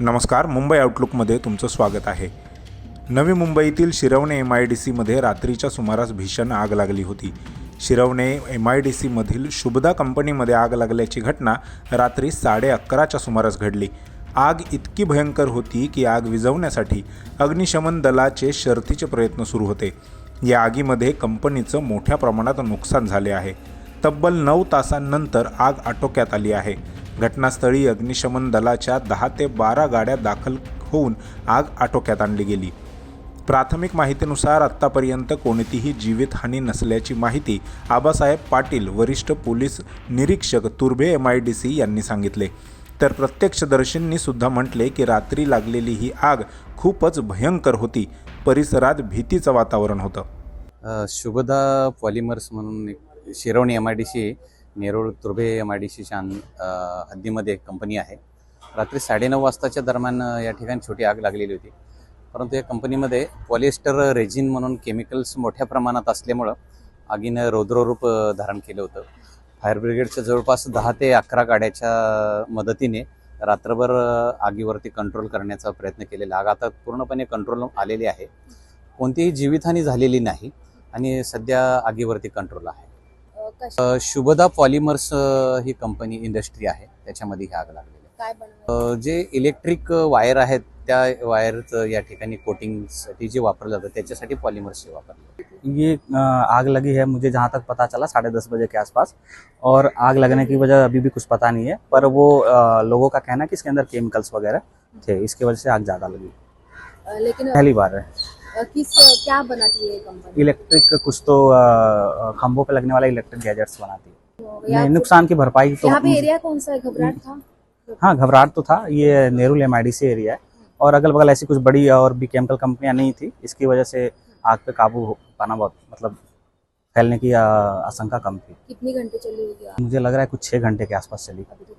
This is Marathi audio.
नमस्कार मुंबई आउटलुकमध्ये तुमचं स्वागत आहे. नवी मुंबईतील शिरवणे एम आय डी सीमध्ये रात्रीच्या सुमारास भीषण आग लागली होती. शिरवणे एम आय डी सीमधील शुभदा कंपनीमध्ये आग लागल्याची घटना रात्री साडे अकराच्या सुमारास घडली. आग इतकी भयंकर होती की आग विझवण्यासाठी अग्निशमन दलाचे शर्थीचे प्रयत्न सुरू होते. या आगीमध्ये कंपनीचं मोठ्या प्रमाणात नुकसान झाले आहे. तब्बल नऊ तासांनंतर आग आटोक्यात आली आहे. घटनास्थळी अग्निशमन दलाच्या दहा ते बारा गाड्या दाखल होऊन आग आटोक्यात आणली गेली. प्राथमिक माहितीनुसार आत्तापर्यंत कोणतीही जीवितहानी नसल्याची माहिती आबासाहेब पाटील वरिष्ठ पोलीस निरीक्षक Turbhe M I D C यांनी सांगितले. तर प्रत्यक्षदर्शींनी सुद्धा म्हटले की रात्री लागलेली ही आग खूपच भयंकर होती. परिसरात भीतीचं वातावरण होतं. शुभदा पॉलिमर्स म्हणून Shirvane M I D C Nerul Turbhe M I D सीच्या हद्दीमध्ये एक कंपनी आहे. रात्री साडेनऊ वाजताच्या दरम्यान या ठिकाणी छोटी आग लागलेली होती. परंतु या कंपनीमध्ये पॉलिएस्टर रेझिन म्हणून केमिकल्स मोठ्या प्रमाणात असल्यामुळं आगीनं रौद्ररूप धारण केलं होतं. फायर ब्रिगेडच्या जवळपास दहा ते अकरा गाड्याच्या मदतीने रात्रभर आगीवरती कंट्रोल करण्याचा प्रयत्न केलेला. आग आता पूर्णपणे कंट्रोल आलेली आहे. कोणतीही जीवितहानी झालेली नाही आणि सध्या आगीवरती कंट्रोल आहे. कशा शुभदा पॉलिमर्स ही कंपनी इंडस्ट्री आहे. त्याच्यामध्ये ही आग लागलेली आहे. काय बनवलं? जे इलेक्ट्रिक वायर आहेत त्या वायरचं या ठिकाणी कोटिंगसाठी जे वापरलं जातं त्याच्यासाठी पॉलिमर्सचे वापरलं जातं. ये आग लगी है मुझे जहाँ तक पता चला साढ़े दस बजे के आसपास। और आग लगने की वजह अभी भी कुछ पता नहीं है पर वो लोगों का कहना है कि इसके अंदर केमिकल्स वगैरह थे इसकी वजह से आग ज़्यादा लगी। लेकिन पहली बार है। किस क्या बनाती है कंपनी इलेक्ट्रिक कुछ तो अ, पे लगने वाला इलेक्ट्रिक गैजेट्स बनाती है। नुकसान की भरपाई तो यहाँ पे एरिया कौन सा है? घबराहट था? हाँ घबराहट तो था। ये नेहरू एम एरिया है। और अगल बगल ऐसी कुछ बड़ी और भी केमिकल कंपनियाँ नहीं थी। इसकी वजह से आग पे काबू हो पाना बहुत मतलब फैलने की आशंका कम थी। कितनी घंटे चली होगी मुझे लग रहा है कुछ छः घंटे के आसपास चली। तो